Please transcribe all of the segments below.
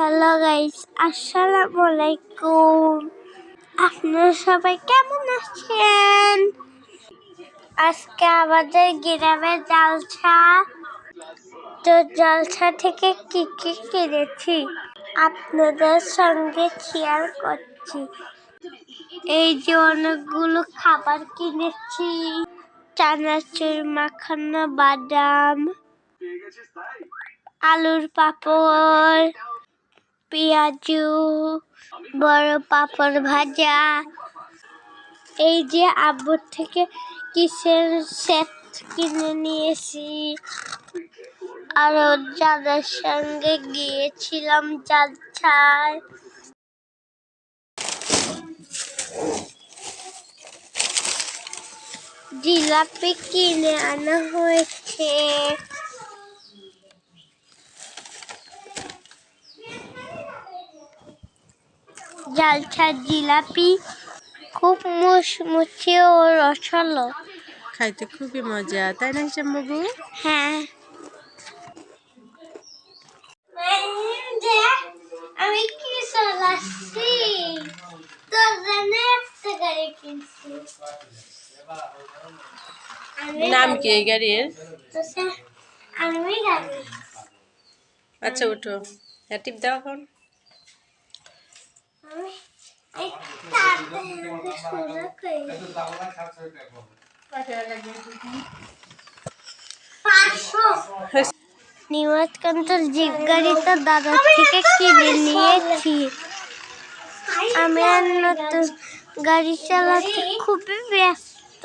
Hello guys, আসসালামু আলাইকুম। আপনারা সবাই কেমন আছেন? আজকে আমাদের গ্রামে জালসা। তো জালসা থেকে কি কি কিনেছি? আপনাদের সঙ্গে শেয়ার করছি। এই যে অনেকগুলো খাবার কিনেছি। চানাচুর, মাখানো বাদাম, আলুর পাপড় পেঁয়াজু, বড় পাপড় ভাজা। এই যে আব্বুর থেকে কিসের সেট কিনে নিয়েছি। আর ওর দাদার সঙ্গে গিয়েছিলাম জালছায় জিলাপি কিনে আনা হয়েছে। জালছার জিলাপি খুব মুচমুচে ও রসালো। খাইতে খুবই মজা তাই না হিসাব বাবু? হ্যাঁ। আমি কি চলাচ্ছি তোর জন্য একটা গাড়ি কিনছি। নাম কি এই গাড়ির? আচ্ছা উঠো হ্যাঁ টিপ দাও এখন আমি এই তাড়াতাড়ি শুরু করি পাঁচশো নিমাজকান্তর জিপ গাড়িটা দাদার থেকে কিনে নিয়েছি। আমি আর নতুন গাড়ি চালাতে খুবই ব্যস্ত।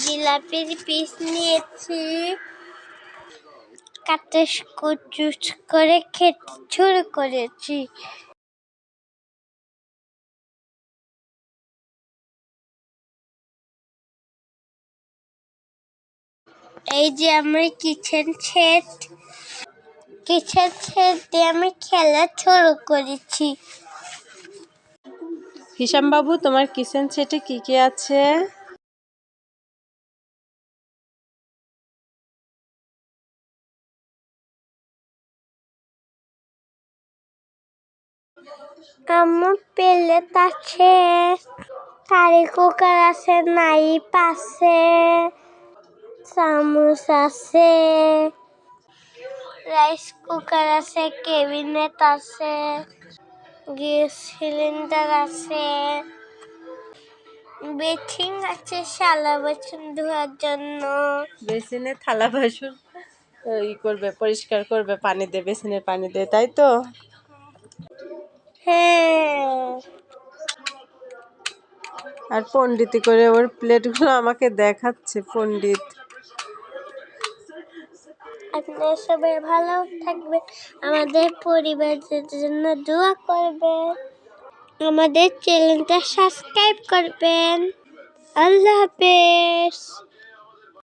জিলাপির পিস নিয়েছি। কাটে কুচুচ করে খেতে শুরু করেছি। এই যে আমার কিচেন সেট কিচেন সেট দিয়ে আমি খেলা শুরু করেছি। হিসাম বাবু তোমার কিচেন সেটে কি কি আছে? আমার প্লেট আছে কারি কুকার আছে নাইফ আছে চামচ আছে রাইস কুকার আছে কেবিনেট আছে গ্যাস সিলিন্ডার আছে বেথিং আছে শালা বাসন ধোয়ার জন্য বেসিনে থালা বাসন ই করবে পরিষ্কার করবে পানি দিয়ে বেসিনের পানি দিয়ে তাই তো হ্যাঁ। আর পণ্ডিতি করে ওর প্লেটগুলো আমাকে দেখাচ্ছে, পণ্ডিত। আপনারা সবাই ভালো থাকবে আমাদের পরিবারের জন্য দোয়া করবেন, আমাদের চ্যানেলটা সাবস্ক্রাইব করবেন। আল্লাহ হাফেজ।